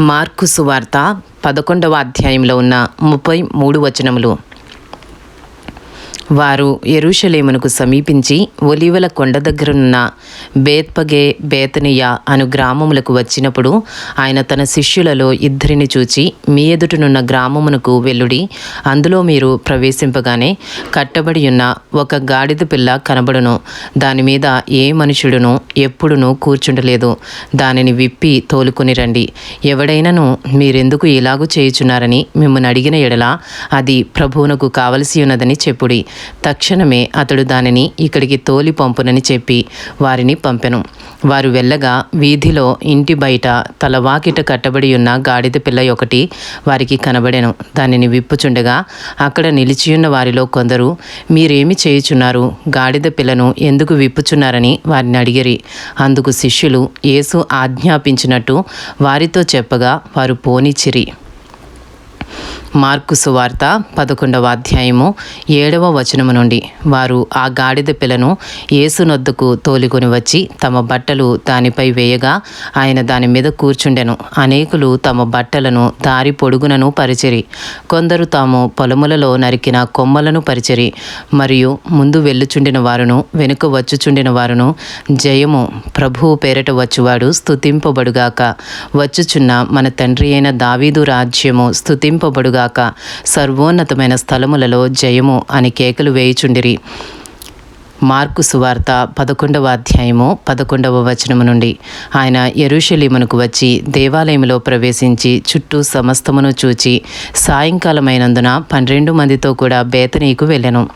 Mark సువార్త పదకొండవ అధ్యాయంలో ఉన్న ముప్పై మూడు వచనములు. వారు ఎరుషలేమునకు సమీపించి ఒలివల కొండ దగ్గరనున్న బేత్పగే బేతనియ అను గ్రామములకు వచ్చినప్పుడు ఆయన తన శిష్యులలో ఇద్దరిని చూచి మీ ఎదుటనున్న గ్రామమునకు వెల్లుడి అందులో మీరు ప్రవేశింపగానే కట్టబడి ఉన్న ఒక గాడిద పిల్ల కనబడును. దాని మీద ఏ మనుషుడును ఎప్పుడునూ కూర్చుండలేదు. దానిని విప్పి తోలుకుని రండి. ఎవడైనను మీరెందుకు ఇలాగూ చేయుచున్నారని మిమ్మల్ని అడిగిన ఎడల అది ప్రభువునకు కావలసి ఉన్నదని చెప్పుడి. తక్షణమే అతడు దానిని ఇక్కడికి తోలి పంపునని చెప్పి వారిని పంపెను. వారు వెళ్ళగా వీధిలో ఇంటి బయట తలవాకిట కట్టబడి ఉన్న గాడిద పిల్ల ఒకటి వారికి కనబడెను. దానిని విప్పుచుండగా అక్కడ నిలిచియున్న వారిలో కొందరు మీరేమి చేయుచున్నారు? గాడిద పిల్లను ఎందుకు విప్పుచున్నారని వారిని అడిగిరి. అందుకు శిష్యులు యేసు ఆజ్ఞాపించినట్టు వారితో చెప్పగా వారు పోనిచ్చిరి. మార్కు సువార్త పదకొండవ అధ్యాయము ఏడవ వచనము నుండి. వారు ఆ గాడిద పిల్లను ఏసునొద్దుకు తోలుకొని వచ్చి తమ బట్టలు దానిపై వేయగా ఆయన దాని మీద కూర్చుండెను. అనేకులు తమ బట్టలను దారి పొడుగునను పరిచిరి. కొందరు తాము పొలములలో నరికిన కొమ్మలను పరిచిరి. మరియు ముందు వెళ్ళుచుండిన వారును వెనుక వచ్చుచుండిన వారును జయము ప్రభువు పేరట వచ్చువాడు స్థుతింపబడుగాక వచ్చుచున్న మన తండ్రి అయిన దావీదు రాజ్యము స్థుతింపబడుగా స్తుతింపబడుగాక సర్వోన్నతమైన స్థలములలో జయము అని కేకలు వేయుచుండిరి. మార్కు సువార్త పదకొండవ అధ్యాయము పదకొండవ వచనము నుండి. ఆయన ఎరుషలీమునకు వచ్చి దేవాలయంలో ప్రవేశించి చుట్టూ సమస్తమును చూచి సాయంకాలమైనందున పన్నెండు మందితో కూడా బేతనీకు వెళ్ళెను.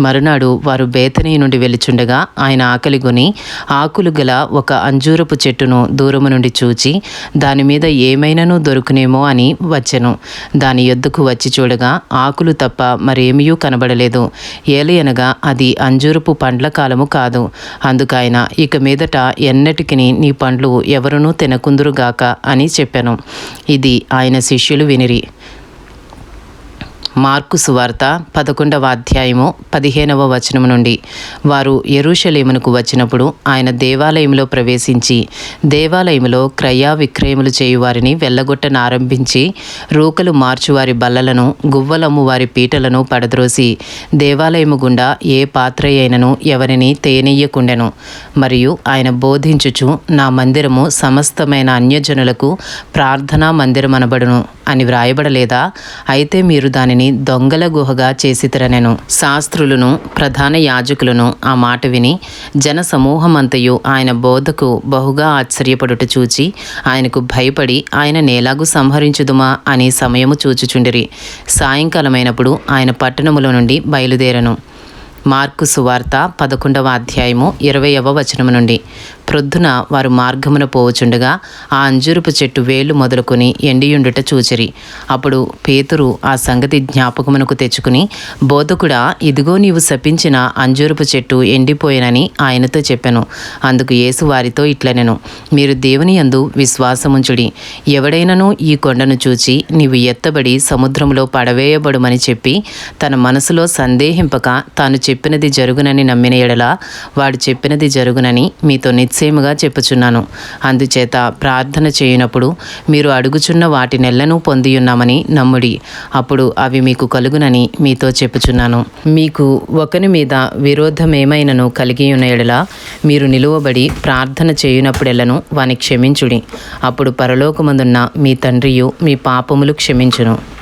మరునాడు వారు బేతనీ నుండి వెలుచుండగా ఆయన ఆకలిగొని ఆకులు గల ఒక అంజూరపు చెట్టును దూరము నుండి చూచి దాని మీద ఏమైనాను దొరుకునేమో అని వచ్చెను. దాని యొద్దకు వచ్చి చూడగా ఆకులు తప్ప మరేమీ కనబడలేదు. ఏలయనగా అది అంజూరపు పండ్ల కాలము కాదు. అందుకైన ఇక మీదట ఎన్నటికి నీ పండ్లు ఎవరునూ తినకుందురుగాక అని చెప్పాను. ఇది ఆయన శిష్యులు వినిరి. మార్కు సువార్త పదకొండవ అధ్యాయము పదిహేనవ వచనము నుండి. వారు ఎరుషలేమునకు వచ్చినప్పుడు ఆయన దేవాలయంలో ప్రవేశించి దేవాలయంలో క్రయ విక్రయములు చేయువారిని వెళ్ళగొట్టనారంభించి రూకలు మార్చువారి బల్లలను గువ్వలమ్ము వారి పీటలను పడద్రోసి దేవాలయము గుండా ఏ పాత్ర అయినను ఎవరిని తేనెయ్యకుండెను మరియు ఆయన బోధించుచు నా మందిరము సమస్తమైన అన్యజనులకు ప్రార్థనా మందిరం అనబడును అని వ్రాయబడలేదా? అయితే మీరు దానిని దొంగల గుహగా చేసితిరనెను. శాస్త్రులను ప్రధాన యాజకులను ఆ మాట విని జన సమూహమంతయు ఆయన బోధకు బహుగా ఆశ్చర్యపడుట చూచి ఆయనకు భయపడి ఆయన నేలాగు సంహరించుదుమా అని సమయము చూచుచుండిరి. సాయంకాలమైనప్పుడు ఆయన పట్టణములో నుండి బయలుదేరను. మార్కు సువార్త పదకొండవ అధ్యాయము ఇరవైవ వచనము నుండి. ప్రొద్దున వారు మార్గమున పోవచుండగా ఆ అంజూరపు చెట్టు వేలు మొదలుకొని ఎండియుండుట చూచిరి. అప్పుడు పేతురు ఆ సంగతి జ్ఞాపకమునకు తెచ్చుకుని బోధకుడా ఇదిగో నీవు శపించిన అంజూరపు చెట్టు ఎండిపోయినని ఆయనతో చెప్పాను. అందుకు యేసు వారితో ఇట్లనెను. మీరు దేవుని యందు విశ్వాసముంచుడి. ఎవడైనను ఈ కొండను చూచి నీవు ఎత్తబడి సముద్రంలో పడవేయబడుమని చెప్పి తన మనసులో సందేహింపక తాను చెప్పినది జరుగునని నమ్మిన ఎడల వాడు చెప్పినది జరుగునని మీతో నిశ్చయముగా చెప్పుచున్నాను. అందుచేత ప్రార్థన చేయునప్పుడు మీరు అడుగుచున్న వాటి పొందియున్నామని నమ్ముడి. అప్పుడు అవి మీకు కలుగునని మీతో చెప్పుచున్నాను. మీకు ఒకని మీద విరోధమేమైనను కలిగి ఉన్న ఎడల మీరు నిలువబడి ప్రార్థన చేయునప్పుడెల్లను వాని క్షమించుడి. అప్పుడు పరలోకమందున్న మీ తండ్రియు మీ పాపములు క్షమించును.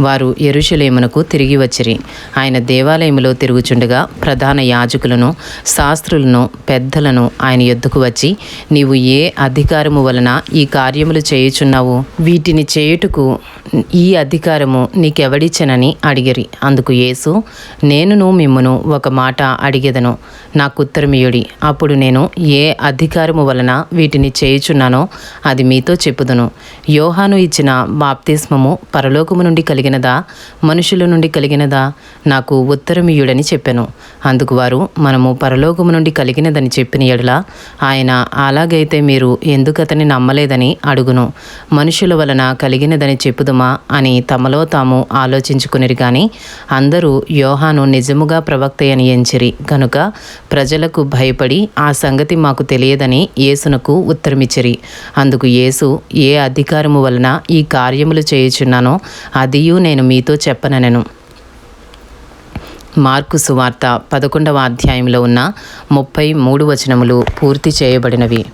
వారు ఎరుషలేమునకు తిరిగి వచ్చిరి. ఆయన దేవాలయములో తిరుగుచుండగా ప్రధాన యాజకులను శాస్త్రులను పెద్దలను ఆయన ఎద్దుకు వచ్చి నీవు ఏ అధికారము వలన ఈ కార్యములు చేయుచున్నావు? వీటిని చేయుటకు ఈ అధికారము నీకెవడిచ్చనని అడిగిరి. అందుకు యేసు నేనును మిమ్మును ఒక మాట అడిగేదను. నాకు ఉత్తరమియుడి అప్పుడు నేను ఏ అధికారము వలన వీటిని చేయుచున్నానో అది మీతో చెప్పుదును. యోహాను ఇచ్చిన బాప్తిస్మము పరలోకము నుండి కలిగిన కలిగినదా? మనుషుల నుండి కలిగినదా? నాకు ఉత్తరమీయుడని చెప్పాను. అందుకు వారు మనము పరలోకము నుండి కలిగినదని చెప్పిన ఎడల ఆయన అలాగైతే మీరు ఎందుకు అతని నమ్మలేదని అడుగును. మనుషుల వలన కలిగినదని చెప్పుదుమా అని తమలో తాము ఆలోచించుకునిరి కానీ అందరూ యోహాను నిజముగా ప్రవక్త అని ఎంచిరి. కనుక ప్రజలకు భయపడి ఆ సంగతి మాకు తెలియదని యేసునకు ఉత్తరమిచ్చిరి. అందుకు యేసు ఏ అధికారము వలన ఈ కార్యములు చేయుచున్నానో అదియు నేను మీతో చెప్పననెను. మార్కు సువార్త పదకొండవ అధ్యాయంలో ఉన్న ముప్పై మూడు వచనములు పూర్తి చేయబడినవి.